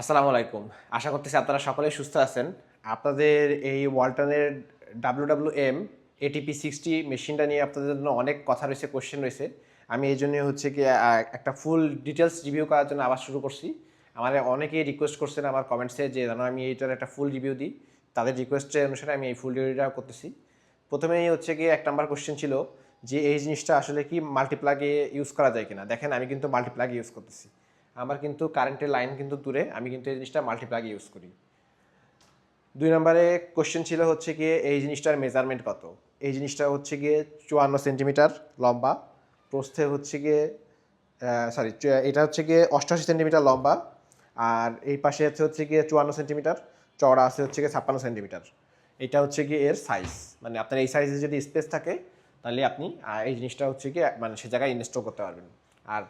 আসসালামু আলাইকুম। আশা করতেছি আপনারা সকলেই সুস্থ আছেন। আপনাদের এই ওয়ালটনের W W M ATP sixty মেশিনটা নিয়ে আপনাদের জন্য অনেক কথা রয়েছে কোশ্চেন রয়েছে। আমি এই জন্য হচ্ছে কি একটা ফুল ডিটেলস রিভিউ করার জন্য আবার শুরু করছি। আমার অনেকেই রিকোয়েস্ট করছেন আমার কমেন্টসে যে যেন আমি এইটার একটা ফুল রিভিউ দিই। তাদের রিকোয়েস্টের অনুসারে আমি এই ফুল রিভিউটা করতেছি। প্রথমেই হচ্ছে গিয়ে এক নাম্বার কোশ্চেন ছিল যে, এই জিনিসটা আসলে কি মাল্টিপ্লাগে ইউজ করা যায় কিনা? দেখেন, আমি কিন্তু মাল্টিপ্লাগে ইউজ করতেছি। আমার কিন্তু কারেন্টের লাইন কিন্তু দূরে, আমি কিন্তু এই জিনিসটা মাল্টিপ্লাগে ইউজ করি। দুই নম্বরে কোশ্চেন ছিল হচ্ছে গিয়ে এই জিনিসটার মেজারমেন্ট কত? এই জিনিসটা হচ্ছে গিয়ে চুয়ান্ন সেন্টিমিটার লম্বা, প্রস্থে হচ্ছে গিয়ে সরি এটা হচ্ছে গিয়ে অষ্টআশি সেন্টিমিটার লম্বা, আর এই পাশে হচ্ছে হচ্ছে গিয়ে চুয়ান্ন সেন্টিমিটার চওড়া আছে হচ্ছে গিয়ে ছাপ্পান্ন সেন্টিমিটার এটা হচ্ছে গিয়ে এর সাইজ মানে আপনার এই সাইজে যদি স্পেস থাকে, তাহলে আপনি এই জিনিসটা হচ্ছে গিয়ে মানে সে জায়গায় ইনস্টল করতে পারবেন। আর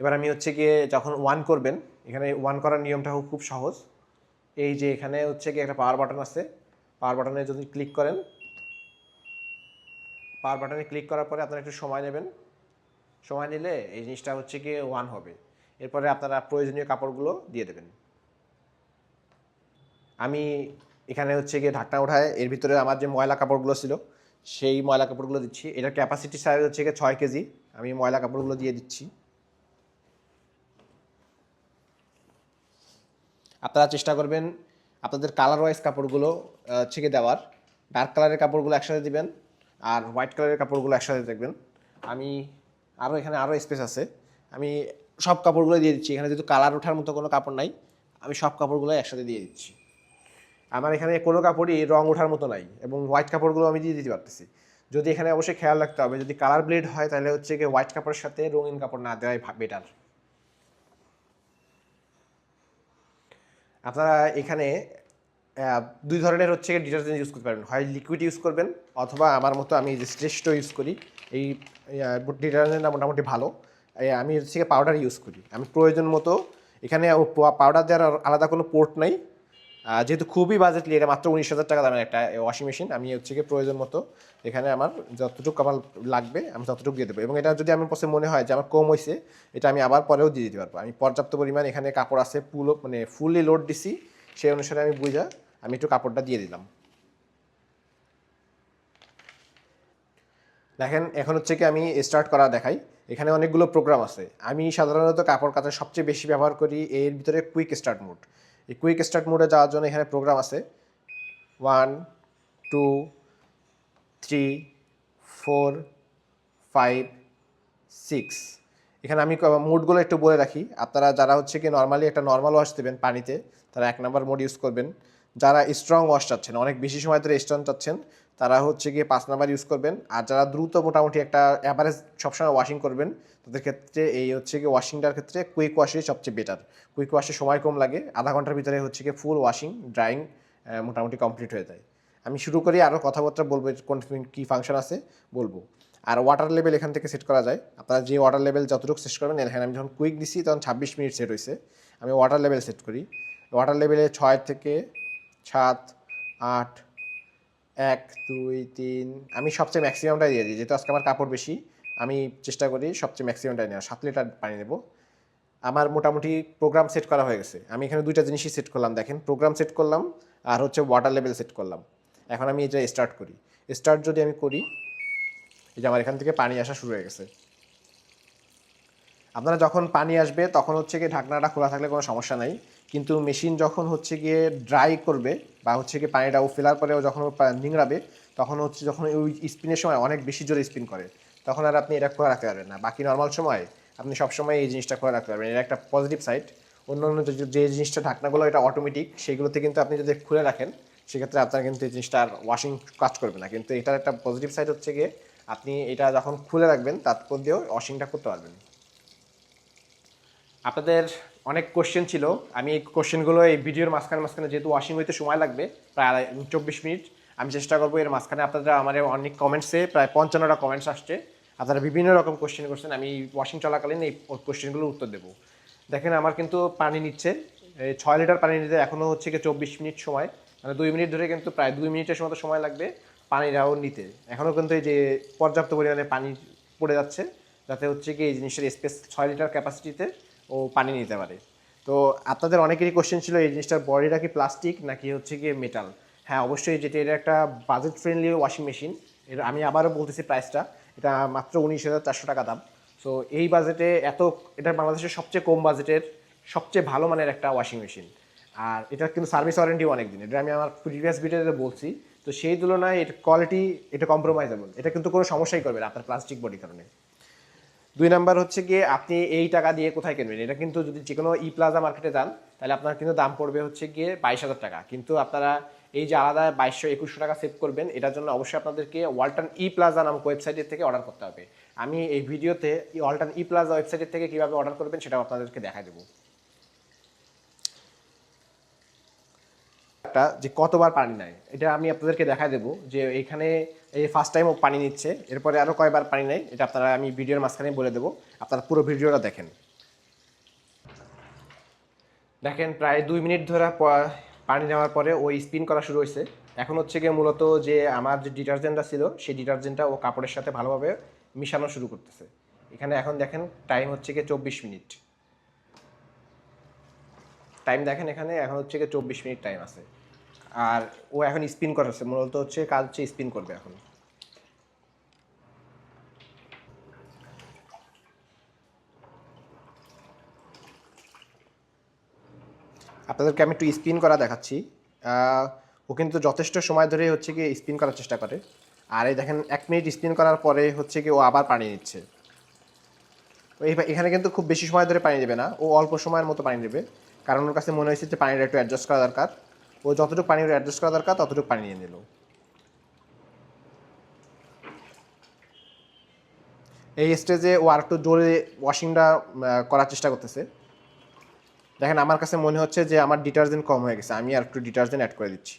এবার আমি হচ্ছে গিয়ে যখন ওয়ান করবেন, এখানে ওয়ান করার নিয়মটা খুব সহজ। এই যে এখানে হচ্ছে গিয়ে একটা পাওয়ার বাটন আছে। পাওয়ার বাটনে যদি ক্লিক করেন পাওয়ার বাটনে ক্লিক করার পরে আপনারা একটু সময় নেবেন। সময় নিলে এই জিনিসটা হচ্ছে গিয়ে ওয়ান হবে। এরপরে আপনারা প্রয়োজনীয় কাপড়গুলো দিয়ে দেবেন। আমি এখানে হচ্ছে গিয়ে ঢাকনা ওঠায় এর ভিতরে আমার যে ময়লা কাপড়গুলো ছিল, সেই ময়লা কাপড়গুলো দিচ্ছি। এটার ক্যাপাসিটি সাইজ হচ্ছে গিয়ে ছয় কেজি। আমি ময়লা কাপড়গুলো দিয়ে দিচ্ছি। আপনারা চেষ্টা করবেন আপনাদের কালার ওয়াইজ কাপড়গুলো ছেঁকে দেওয়ার। ডার্ক কালারের কাপড়গুলো একসাথে দিবেন আর হোয়াইট কালারের কাপড়গুলো একসাথে দেখবেন। আমি আরও এখানে আরও স্পেস আছে। আমি সব কাপড়গুলো দিয়ে দিচ্ছি। এখানে যেহেতু কালার ওঠার মতো কোনো কাপড় নাই, আমি সব কাপড়গুলো একসাথে দিয়ে দিচ্ছি। আমার এখানে কোনো কাপড়ই রং ওঠার মতো নাই এবং হোয়াইট কাপড়গুলো আমি দিয়ে দিতে পারতেছি। যদি এখানে অবশ্যই খেয়াল রাখতে হবে, যদি কালার ব্লেড হয় তাহলে হচ্ছে কি হোয়াইট কাপড়ের সাথে রঙিন কাপড় না দেওয়াই বেটার আপনারা এখানে দুই ধরনের হচ্ছে ডিটারজেন্ট ইউজ করতে পারবেন। হয় লিকুইড ইউজ করবেন, অথবা আমার মতো আমি যে শ্রেষ্ঠ ইউজ করি, এই ডিটারজেন্টটা মোটামুটি ভালো। আমি হচ্ছে পাউডার ইউজ করি। আমি প্রয়োজন মতো এখানে পাউডার দেওয়ার আলাদা কোনো পোর্ট নাই। যেহেতু খুবই বাজেটলি এটা মাত্র উনিশ হাজার টাকা দামের একটা ওয়াশিং মেশিন আমি হচ্ছে গিয়ে প্রয়োজন মতো এখানে আমার যতটুকু আমার লাগবে, আমি ততটুকু দিয়ে দেবো। এবং এটা যদি আমার কাছে মনে হয় যে আমার কম হয়েছে, এটা আমি আবার পরেও দিয়ে দিতে পারব। আমি পর্যাপ্ত পরিমাণ এখানে কাপড় আছে, পুলো মানে ফুললি লোড দিছি, সেই অনুসারে আমি বুঝা, আমি একটু কাপড়টা দিয়ে দিলাম। দেখেন, এখন হচ্ছে কি আমি স্টার্ট করা দেখাই। এখানে অনেকগুলো প্রোগ্রাম আছে। আমি সাধারণত কাপড় কাচার সবচেয়ে বেশি ব্যবহার করি, এর ভিতরে কুইক স্টার্ট মোড এই কুইক স্টার্ট মোডে যাওয়ার জন্য এখানে প্রোগ্রাম আছে। One two three four five six এখানে আমি মোডগুলো একটু বলে রাখি। আপনারা যারা হচ্ছে কি নর্মালি একটা নর্মাল ওয়াশ দেবেন পানিতে, তারা এক নম্বর মোড ইউজ করবেন। যারা স্ট্রং ওয়াশ চাচ্ছেন, অনেক বেশি সময় ধরে স্ট্রং চাচ্ছেন তারা হচ্ছে গিয়ে পাঁচ নাম্বার ইউজ করবেন। আর যারা দ্রুত মোটামুটি একটা অ্যাভারেজ সবসময় ওয়াশিং করবেন, তাদের ক্ষেত্রে এই হচ্ছে গিয়ে ওয়াশিংটার ক্ষেত্রে কুইক ওয়াশই সবচেয়ে বেটার কুইক ওয়াশে সময় কম লাগে, আধা ঘণ্টার ভিতরে হচ্ছে গিয়ে ফুল ওয়াশিং ড্রাইং মোটামুটি কমপ্লিট হয়ে যায়। আমি শুরু করি আরও কথাবার্তা বলব কোন কী ফাংশন আছে বলব। আর ওয়াটার লেভেল এখান থেকে সেট করা যায়। আপনারা যে ওয়াটার লেভেল যতটুকু সেট করবেন, এখানে আমি যখন কুইক দিছি, তখন ছাব্বিশ মিনিট সেট হয়েছে আমি ওয়াটার লেভেল সেট করি। ওয়াটার লেভেলে ছয় থেকে সাত, আট এক, দুই, তিন, আমি সবচেয়ে ম্যাক্সিমামটাই দিয়ে দিই। যেহেতু আজকে আমার কাপড় বেশি, আমি চেষ্টা করি সবচেয়ে ম্যাক্সিমামটাই নেওয়া সাত লিটার পানি নেব। আমার মোটামুটি প্রোগ্রাম সেট করা হয়ে গেছে। আমি এখানে দুইটা জিনিসই সেট করলাম, দেখেন। প্রোগ্রাম সেট করলাম আর হচ্ছে ওয়াটার লেভেল সেট করলাম। এখন আমি এটা স্টার্ট করি। স্টার্ট যদি আমি করি, এই যে আমার এখান থেকে পানি আসা শুরু হয়ে গেছে। আপনারা যখন পানি আসবে, তখন হচ্ছে গিয়ে ঢাকনাটা খোলা থাকলে কোনো সমস্যা নাই। কিন্তু মেশিন যখন হচ্ছে গিয়ে ড্রাই করবে বা হচ্ছে গিয়ে পানিটা ও ফেলার পরেও যখন নিংড়াবে, তখন হচ্ছে যখন ওই স্পিনের সময় অনেক বেশি জোরে স্পিন করে। তখন আর আপনি এটা খোলা রাখতে পারবেন না। বাকি নর্মাল সময় আপনি সবসময় এই জিনিসটা খোলা রাখতে পারবেন। এটা একটা পজিটিভ সাইড অন্য অন্য যে জিনিসটা ঢাকনাগুলো, এটা অটোমেটিক সেগুলোতে কিন্তু আপনি যদি খুলে রাখেন, সেক্ষেত্রে আপনার কিন্তু এই জিনিসটা আর ওয়াশিং কাজ করবে না। কিন্তু এটার একটা পজিটিভ সাইড হচ্ছে গিয়ে আপনি এটা যখন খুলে রাখবেন তারপর দিয়েও ওয়াশিংটা করতে পারবেন। আপনাদের অনেক কোশ্চেন ছিল। আমি এই কোশ্চেনগুলো এই ভিডিওর মাঝখানে মাঝখানে যেহেতু ওয়াশিং হইতে সময় লাগবে, প্রায় আড়াই- চব্বিশ মিনিট, আমি চেষ্টা করব এর মাঝখানে আপনাদের আমার অনেক কমেন্টসে প্রায় পঞ্চান্নটা কমেন্টস আসছে। আপনারা বিভিন্ন রকম কোশ্চেন করছেন, আমি ওয়াশিং চলাকালীন এই কোশ্চেনগুলোর উত্তর দেবো। দেখেন, আমার কিন্তু পানি নিচ্ছে। ছয় লিটার পানি নিতে এখনও হচ্ছে কি চব্বিশ মিনিট সময়। মানে দুই মিনিট ধরে কিন্তু প্রায় দুই মিনিটের মতো সময় লাগবে পানিটাও নিতে। এখনও কিন্তু এই যে পর্যাপ্ত পরিমাণে পানি পড়ে যাচ্ছে, যাতে হচ্ছে কি এই জিনিসের স্পেস ছয় লিটার ক্যাপাসিটিতে ও পানি নিতে পারে। তো আপনাদের অনেকেরই কোশ্চেন ছিল, এই জিনিসটার বডিটা কি প্লাস্টিক নাকি হচ্ছে গিয়ে মেটাল হ্যাঁ অবশ্যই যেটা এটা একটা বাজেট ফ্রেন্ডলি ওয়াশিং মেশিন এটা আমি আবারও বলতেছি প্রাইসটা এটা মাত্র উনিশ হাজার চারশো টাকা দাম। সো এই বাজেটে এত, এটা বাংলাদেশের সবচেয়ে কম বাজেটের সবচেয়ে ভালো মানের একটা ওয়াশিং মেশিন আর এটা কিন্তু সার্ভিস ওয়ারেন্টি অনেক দিন এটা আমি আমার প্রিভিয়াস ভিডিওতে বলছি। তো সেই তুলনায় এটা কোয়ালিটি এটা কম্প্রোমাইজেবল এটা কিন্তু কোনো সমস্যাই করবে না আপনার প্লাস্টিক বডি কারণে। দুই নাম্বার হচ্ছে গিয়ে আপনি এই টাকা দিয়ে কোথায় কিনবেন? এটা কিন্তু যদি যে কোনো ই প্লাজা মার্কেটে যান, তাহলে আপনার কিন্তু দাম পড়বে হচ্ছে গিয়ে বাইশ হাজার টাকা। কিন্তু আপনারা এই যে আলাদা বাইশশো একুশশো টাকা সেভ করবেন, এটার জন্য অবশ্যই আপনাদেরকে ওয়ালটন ই প্লাজা নামক ওয়েবসাইটের থেকে অর্ডার করতে হবে। আমি এই ভিডিওতে ওয়াল্টান ই প্লাজা ওয়েবসাইটের থেকে কীভাবে অর্ডার করবেন, সেটাও আপনাদেরকে দেখা দেবো। একটা যে কতবার পানি নেয় এটা আমি আপনাদেরকে দেখা দেবো যে এখানে এই ফার্স্ট টাইম ও পানি নিচ্ছে, এরপরে আরও কয়বার পানি নেয় এটা আপনারা আমি ভিডিওর মাঝখানে বলে দেবো, আপনারা পুরো ভিডিওটা দেখেন। দেখেন, প্রায় দুই মিনিট ধরে পানি নেওয়ার পরে ও স্পিন করা শুরু হয়েছে। এখন হচ্ছে গিয়ে মূলত যে আমার যে ডিটারজেন্টটা ছিল, সেই ডিটারজেন্টটা ও কাপড়ের সাথে ভালোভাবে মিশানো শুরু করতেছে। এখানে এখন দেখেন টাইম হচ্ছে গিয়ে চব্বিশ মিনিট। টাইম দেখেন এখানে, এখন হচ্ছে গিয়ে চব্বিশ মিনিট টাইম আছে। আর ও এখন স্পিন করাচ্ছে মূলত হচ্ছে কাজ হচ্ছে স্পিন করবে এখন। আপনাদেরকে আমি একটু স্পিন করা দেখাচ্ছি। ও কিন্তু যথেষ্ট সময় ধরে হচ্ছে কি স্পিন করার চেষ্টা করে। আর এই দেখেন, এক মিনিট স্পিন করার পরে হচ্ছে কি ও আবার পানি নিচ্ছে। এখানে কিন্তু খুব বেশি সময় ধরে পানি দেবে না, ও অল্প সময়ের মতো পানি দেবে কারণ ওর কাছে মনে হয়েছে যে পানিটা একটু অ্যাডজাস্ট করা দরকার। ও যতটুকু পানি অ্যাডজাস্ট করা দরকার, ততটুকু পানি নিয়ে নিল। এই স্টেজে ও আর একটু জোরে ওয়াশিংটা করার চেষ্টা করতেছে। দেখেন, আমার কাছে মনে হচ্ছে যে আমার ডিটারজেন্ট কম হয়ে গেছে। আমি আর একটু ডিটারজেন্ট অ্যাড করে দিচ্ছি।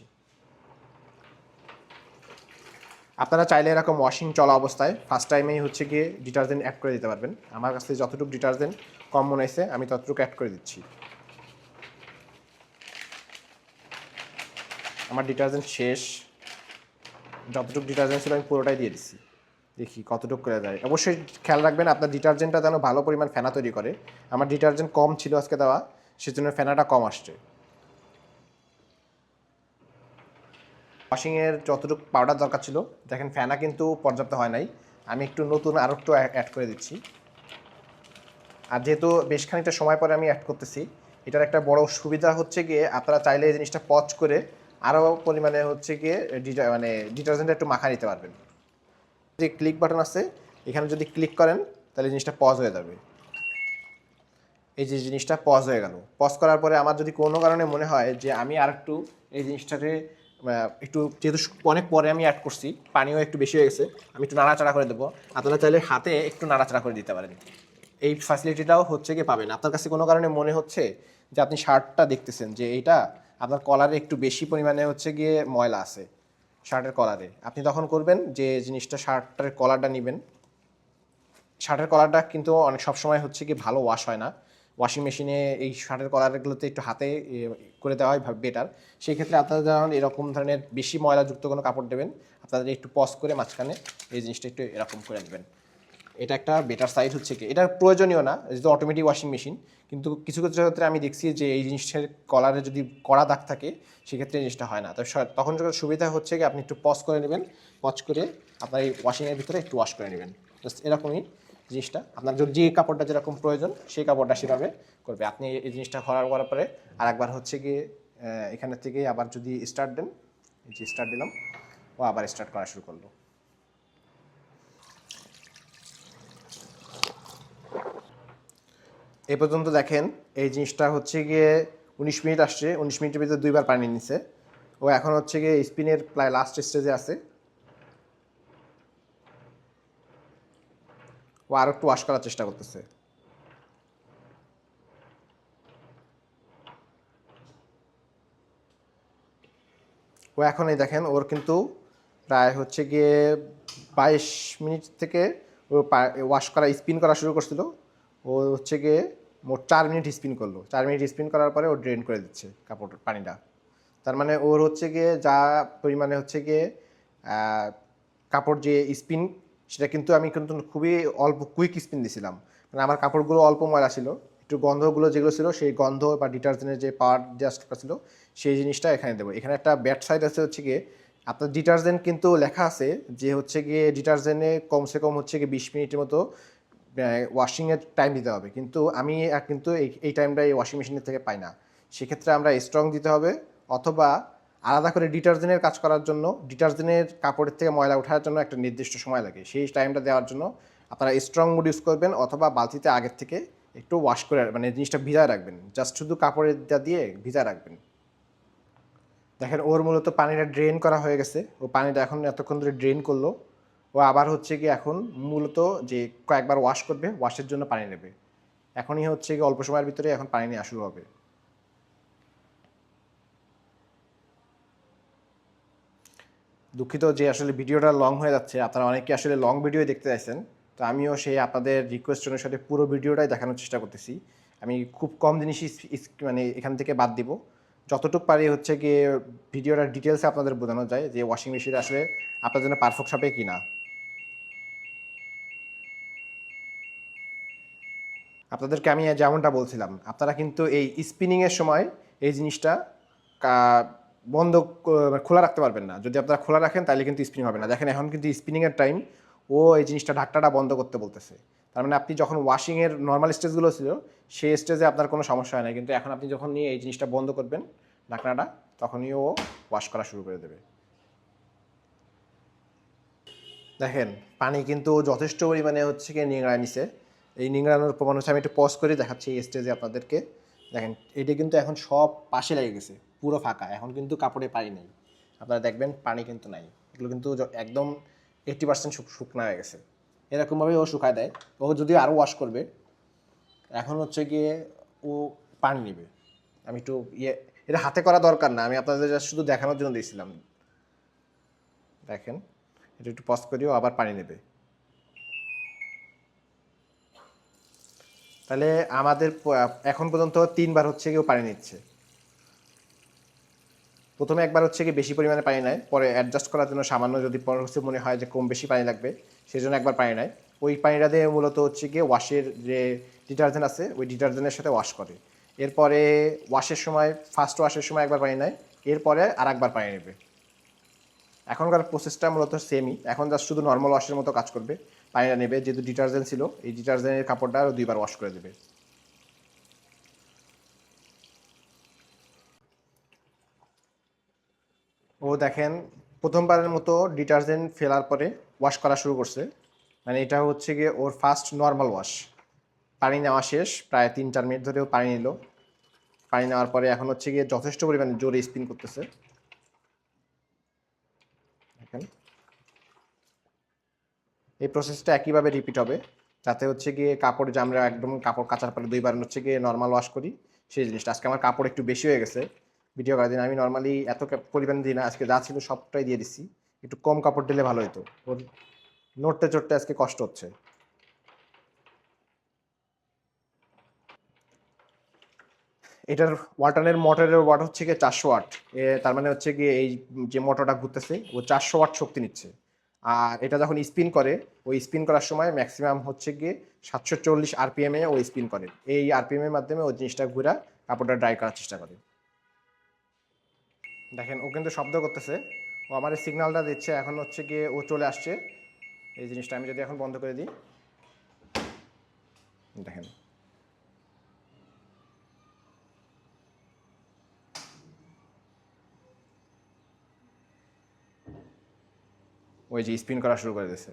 আপনারা চাইলে এরকম ওয়াশিং চলা অবস্থায় ফার্স্ট টাইমেই হচ্ছে গিয়ে ডিটারজেন্ট অ্যাড করে দিতে পারবেন। আমার কাছে যতটুকু ডিটারজেন্ট কম মনে হয়েছে, আমি ততটুকু অ্যাড করে দিচ্ছি। আমার ডিটারজেন্ট শেষ। যতটুকু ডিটারজেন্ট ছিল আমি পুরোটাই দিয়ে দিচ্ছি দেখি কতটুকু করে যায়। অবশ্যই খেয়াল রাখবেন, আপনার ডিটারজেন্টটা যেন ভালো পরিমাণ ফেনা তৈরি করে। আমার ডিটারজেন্ট কম ছিল আজকে দেওয়া, সেজন্য ফেনাটা কম আসছে। ওয়াশিংয়ের যতটুকু পাউডার দরকার ছিল, দেখেন ফেনা কিন্তু পর্যাপ্ত হয় নাই। আমি একটু নতুন আরও একটু অ্যাড করে দিচ্ছি। আর যেহেতু বেশ খানিকটা সময় পরে আমি অ্যাড করতেছি, এটার একটা বড় সুবিধা হচ্ছে গিয়ে আপনারা চাইলে এই জিনিসটা পচ করে আরও পরিমাণে হচ্ছে গিয়ে মানে ডিটারজেন্টটা একটু মাখা নিতে পারবেন। যে ক্লিক বাটন আছে, এখানে যদি ক্লিক করেন, তাহলে জিনিসটা পজ হয়ে যাবে। এই যে জিনিসটা পজ হয়ে গেল। পজ করার পরে আমার যদি কোনো কারণে মনে হয় যে আমি আর একটু এই জিনিসটাকে একটু যেহেতু অনেক পরে আমি অ্যাড করছি, পানিও একটু বেশি হয়ে গেছে, আমি একটু নাড়াচাড়া করে দেবো। আপনারা চাইলে হাতে একটু নাড়াচাড়া করে দিতে পারেন। এই ফ্যাসিলিটিটাও হচ্ছে গিয়ে পাবেন। আপনার কাছে কোনো কারণে মনে হচ্ছে যে আপনি শার্টটা দেখতেছেন যে এইটা আপনার কলারে একটু বেশি পরিমাণে হচ্ছে গিয়ে ময়লা আছে, শার্টের কলারে। আপনি তখন করবেন যে জিনিসটা শার্টের কলারটা নেবেন। শার্টের কলারটা কিন্তু অনেক সবসময় হচ্ছে কি ভালো ওয়াশ হয় না। ওয়াশিং মেশিনে এই শার্টের কলারগুলোতে একটু হাতে করে দেওয়া হয় বেটার সেই ক্ষেত্রে আপনারা যখন এরকম ধরনের বেশি ময়লাযুক্ত কোনো কাপড় দেবেন, আপনাদের একটু পজ করে মাঝখানে এই জিনিসটা একটু এরকম করে দেবেন এটা একটা বেটার সাইড হচ্ছে কি? এটা প্রয়োজনীয় না, যেহেতু অটোমেটিক ওয়াশিং মেশিন কিন্তু কিছু কিছু ক্ষেত্রে আমি দেখছি যে এই জিনিসটার কলারে যদি কড়া দাগ থাকে, সেক্ষেত্রে জিনিসটা হয় না। তো তখন সুবিধা হচ্ছে কি, আপনি একটু পজ করে নেবেন পজ করে আপনার এই ওয়াশিংয়ের ভিতরে একটু ওয়াশ করে নেবেন। জাস্ট এরকমই জিনিসটা। আপনার যদি যে কাপড়টা যেরকম প্রয়োজন, সেই কাপড়টা সেভাবে করবে। আপনি এই জিনিসটা করার করার পরে আর একবার হচ্ছে গিয়ে এখানে থেকে আবার যদি স্টার্ট দেন যে স্টার্ট দিলাম, ও আবার স্টার্ট করা শুরু করল। এ পর্যন্ত দেখেন, এই জিনিসটা হচ্ছে গিয়ে উনিশ মিনিট আসছে, উনিশ মিনিটের ভিতরে দুইবার পানি নিছে। ও এখন হচ্ছে গিয়ে স্পিনের প্রায় লাস্ট স্টেজে আছে। ও আরও একটু ওয়াশ করার চেষ্টা করতেছে। ও এখন এই দেখেন, ওর কিন্তু প্রায় হচ্ছে গিয়ে বাইশ মিনিট থেকে ও ওয়াশ করা স্পিন করা শুরু করছিল। ও হচ্ছে গিয়ে মোট চার মিনিট স্পিন করল। চার মিনিট স্পিন করার পরে ও ড্রেন করে দিচ্ছে কাপড়, পানিটা। তার মানে ওর হচ্ছে গিয়ে যা পরিমাণে হচ্ছে গিয়ে কাপড় যে স্পিন, সেটা কিন্তু আমি কিন্তু খুবই অল্প, কুইক স্পিন দিছিলাম। মানে আমার কাপড়গুলো অল্প ময়লা ছিল। একটু গন্ধগুলো যেগুলো ছিল, সেই গন্ধ বা ডিটারজেন্টের যে পাওয়ার জাস্টটা ছিল, সেই জিনিসটা এখানে দেবো। এখানে একটা ব্যাড সাইড আছে হচ্ছে গিয়ে, আপনার ডিটারজেন্ট কিন্তু লেখা আছে যে হচ্ছে গিয়ে ডিটারজেন্টে কমসে কম হচ্ছে গিয়ে বিশ মিনিটের মতো ওয়াশিংয়ের টাইম দিতে হবে। কিন্তু আমি কিন্তু এই এই টাইমটা এই ওয়াশিং মেশিনের থেকে পাই না। সেক্ষেত্রে আমরা স্ট্রং দিতে হবে অথবা আলাদা করে ডিটারজেন্টের কাজ করার জন্য ডিটারজেন্টের কাপড়ের থেকে ময়লা ওঠার জন্য একটা নির্দিষ্ট সময় লাগে। সেই টাইমটা দেওয়ার জন্য আপনারা স্ট্রং মুড ইউজ করবেন অথবা বালতিতে আগের থেকে একটু ওয়াশ করে মানে জিনিসটা ভিজায় রাখবেন। জাস্ট শুধু কাপড়ের দিয়ে ভিজায় রাখবেন। দেখেন, ওর মূলত পানিটা ড্রেন করা হয়ে গেছে। ও পানিটা এখন এতক্ষণ ধরে ড্রেন করল। ও আবার হচ্ছে কি এখন মূলত যে কয়েকবার ওয়াশ করবে ওয়াশের জন্য পানি নেবে। এখনই হচ্ছে কি অল্প সময়ের ভিতরে এখন পানি নেওয়া শুরু হবে। দুঃখিত যে আসলে ভিডিওটা লং হয়ে যাচ্ছে, আপনারা অনেকে আসলে লং ভিডিও দেখতে চাইছেন। তো আমিও সেই আপনাদের রিকোয়েস্ট অনুসারে পুরো ভিডিওটাই দেখানোর চেষ্টা করতেছি। আমি খুব কম জিনিসই মানে এখান থেকে বাদ দিব। যতটুকু পারি হচ্ছে গিয়ে ভিডিওটার ডিটেলসে আপনাদের বোঝানো যায় যে ওয়াশিং মেশিন আসলে আপনার জন্য পারফেক্ট হবে কি না আপনাদেরকে আমি যেমনটা বলছিলাম, আপনারা কিন্তু এই স্পিনিংয়ের সময় এই জিনিসটা বন্ধ খোলা রাখতে পারবেন না। যদি আপনারা খোলা রাখেন, তাহলে কিন্তু স্পিনিং হবে না। দেখেন, এখন কিন্তু স্পিনিংয়ের টাইম ও এই জিনিসটা ঢাকটাটা বন্ধ করতে বলতেছে। তার মানে আপনি যখন ওয়াশিংয়ের নর্মাল স্টেজগুলো ছিল, সেই স্টেজে আপনার কোনো সমস্যা হয় না কিন্তু এখন আপনি যখন নিয়ে এই জিনিসটা বন্ধ করবেন, ঢাকনাটা, তখনই ও ওয়াশ করা শুরু করে দেবে। দেখেন, পানি কিন্তু যথেষ্ট পরিমাণে হচ্ছে কি নিংড়ায় নিছে। এই নিংড়ানোর প্রমাণ হচ্ছে, আমি একটু পজ করে, দেখাচ্ছি এই স্টেজে আপনাদেরকে। দেখেন, এটা কিন্তু এখন সব পাশে লেগে গেছে, পুরো ফাঁকা, এখন কিন্তু কাপড়ে পানি নেই। আপনারা দেখবেন, পানি কিন্তু নাই। এগুলো কিন্তু একদম এইট্টি পার্সেন্ট শুকনা হয়ে গেছে। এরকমভাবে ও শুকায় দেয়। ও যদি আরও ওয়াশ করবে, এখন হচ্ছে গিয়ে ও পানি নেবে। আমি একটু ইয়ে এটা হাতে করা দরকার না, আমি আপনাদের শুধু দেখানোর জন্য দিয়েছিলাম। দেখেন, এটা একটু পজ করিও আবার পানি নেবে। তাহলে আমাদের এখন পর্যন্ত তিনবার হচ্ছে কেউ পানি নিচ্ছে। প্রথমে একবার হচ্ছে কি বেশি পরিমাণে পানি নেয়, পরে অ্যাডজাস্ট করার জন্য সামান্য যদি পরে মনে হয় যে কম বেশি পানি লাগবে সেই জন্য একবার পানি নেয়। ওই পানিটা দিয়ে মূলত হচ্ছে গিয়ে ওয়াশের যে ডিটারজেন্ট আছে, ওই ডিটারজেন্টের সাথে ওয়াশ করে। এরপরে ওয়াশের সময় ফার্স্ট ওয়াশের সময় একবার পানি নেয়, এরপরে আর একবার পানি নেবে। এখনকার প্রসেসটা মূলত সেমই এখন জাস্ট শুধু নর্মাল ওয়াশের মতো কাজ করবে। পানিটা নেবে, যেহেতু ডিটারজেন্ট ছিল, এই ডিটারজেন্টের কাপড়টা আরও দুইবার ওয়াশ করে দেবে। ও দেখেন, প্রথমবারের মতো ডিটারজেন্ট ফেলার পরে ওয়াশ করা শুরু করছে। মানে এটা হচ্ছে গিয়ে ওর ফার্স্ট নর্মাল ওয়াশ পানি নেওয়া শেষ, প্রায় তিন চার মিনিট ধরেও পানি নিল। পানি নেওয়ার পরে এখন হচ্ছে গিয়ে যথেষ্ট পরিমাণে জোরে স্পিন করতেছে। দেখেন। এই প্রসেসটা একইভাবে রিপিট হবে। যাতে হচ্ছে গিয়ে কাপড় যে আমরা একদম কাপড় কাচার পরে দুইবার হচ্ছে গিয়ে নর্মাল ওয়াশ করি, সেই জিনিসটা। আজকে আমার কাপড় একটু বেশি হয়ে গেছে। ভিডিও করার দিন আমি নর্মালি এত পরিমাণ দিই না, আজকে যা ছিল সবটাই দিয়ে দিচ্ছি একটু কম কাপড় দিলে ভালো হতো ওর নড়তে চড়তে আজকে কষ্ট হচ্ছে। এটার ওয়াটারের মোটরের ওয়াট হচ্ছে গিয়ে চারশো ওয়াট। তার মানে হচ্ছে গিয়ে এই যে মোটরটা ঘুরতেছে, ও চারশো ওয়াট শক্তি নিচ্ছে। আর এটা যখন স্পিন করে, ওই স্পিন করার সময় ম্যাক্সিমাম হচ্ছে গিয়ে সাতশো চল্লিশ আরপিএম এ ও স্পিন করে। এই আরপিএম এর মাধ্যমে ওই জিনিসটা ঘুরা কাপড়টা ড্রাই করার চেষ্টা করে। দেখেন, ও কিন্তু শব্দ করতেছে। ও আমার এই সিগন্যালটা দিচ্ছে, এখন হচ্ছে গিয়ে ও চলে আসছে। এই জিনিসটা আমি যদি এখন বন্ধ করে দিই। দেখেন ওই যে স্পিন করা শুরু করে দিয়েছে।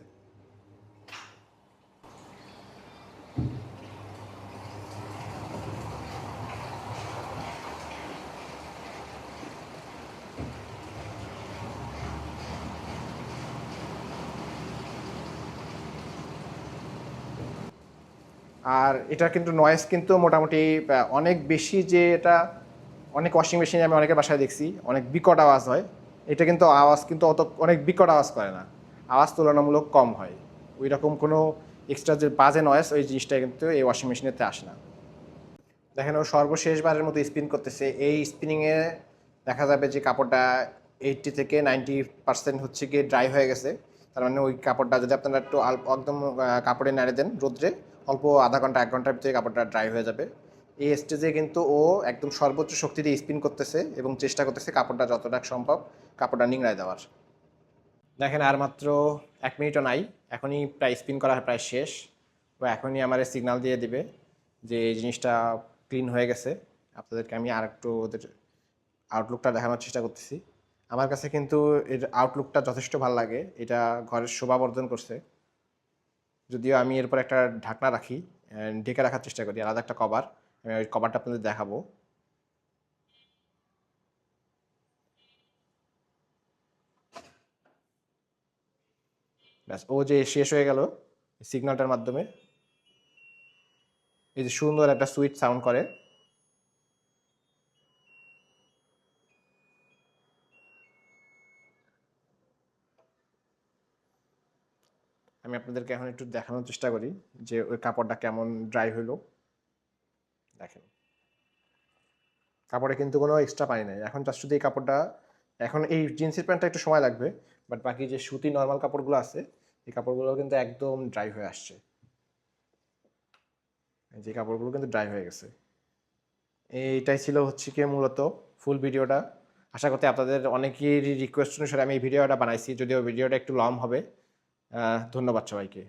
আর এটা কিন্তু নয়েজ কিন্তু মোটামুটি অনেক বেশি যে এটা, অনেক ওয়াশিং মেশিনে আমি অনেকের বাসায় দেখছি, অনেক বিকট আওয়াজ হয়। এটা কিন্তু আওয়াজ কিন্তু অত অনেক বিকট আওয়াজ করে না। আওয়াজ তুলনামূলক কম হয়। ওই রকম কোনো এক্সট্রা যে বাজে নয়েজ ওই জিনিসটা কিন্তু এই ওয়াশিং মেশিনেতে আসে না। দেখেন ও সর্বশেষবারের মতো স্পিন করতেছে। এই স্পিনিংয়ে দেখা যাবে যে কাপড়টা এইটটি থেকে নাইনটি পার্সেন্ট হচ্ছে গিয়ে ড্রাই হয়ে গেছে। তার মানে ওই কাপড়টা যদি আপনারা একটু অল্প, একদম কাপড়ে নাড়ে দেন রোদ্রে, অল্প আধা ঘণ্টা, এক ঘণ্টার ভিতরে কাপড়টা ড্রাই হয়ে যাবে। এই স্টেজে কিন্তু ও একদম সর্বোচ্চ শক্তি দিয়ে স্পিন করতেছে এবং চেষ্টা করতেছে কাপড়টা যতটা সম্ভব কাপড়টা নিংড়ায় দেওয়ার। দেখেন আর মাত্র এক মিনিটও নাই, এখনই প্রায় স্পিন করা প্রায় শেষ। ও এখনই আমার সিগনাল দিয়ে দিবে যে এই জিনিসটা ক্লিন হয়ে গেছে। আপনাদেরকে আমি আর একটু ওদের আউটলুকটা দেখানোর চেষ্টা করতেছি। আমার কাছে কিন্তু এর আউটলুকটা যথেষ্ট ভালো লাগে। এটা ঘরের শোভা বর্ধন করছে। যদিও আমি এরপর একটা ঢাকনা রাখি ঢেকে রাখার চেষ্টা করি, আলাদা একটা কভার আমি ওই কভারটা আপনাদের দেখাবো। ব্যাস, ও যে শেষ হয়ে গেল সিগন্যালটার মাধ্যমে। এই যে সুন্দর একটা সুইট সাউন্ড করে। আমি আপনাদেরকে এখন একটু দেখানোর চেষ্টা করি যে ওই কাপড়টা কেমন ড্রাই হইল দেখেন। কাপড়ে কিন্তু কোনো এক্সট্রা পানি নেই। এখন জাস্ট শুধু এই কাপড়টা, এখন এই জিন্সের প্যান্টটা একটু সময় লাগবে বাট বাকি যে সুতি নর্মাল কাপড়গুলো আছে, এই কাপড়গুলো কিন্তু একদম ড্রাই হয়ে আসছে। যে কাপড়গুলো কিন্তু ড্রাই হয়ে গেছে। এইটাই ছিল হচ্ছে কি মূলত ফুল ভিডিওটা। আশা করতে আপনাদের অনেকেরই রিকোয়েস্ট অনুসারে আমি এই ভিডিওটা বানাইছি, যদিও ভিডিওটা একটু লম হবে। ধন্যবাদ সবাইকে।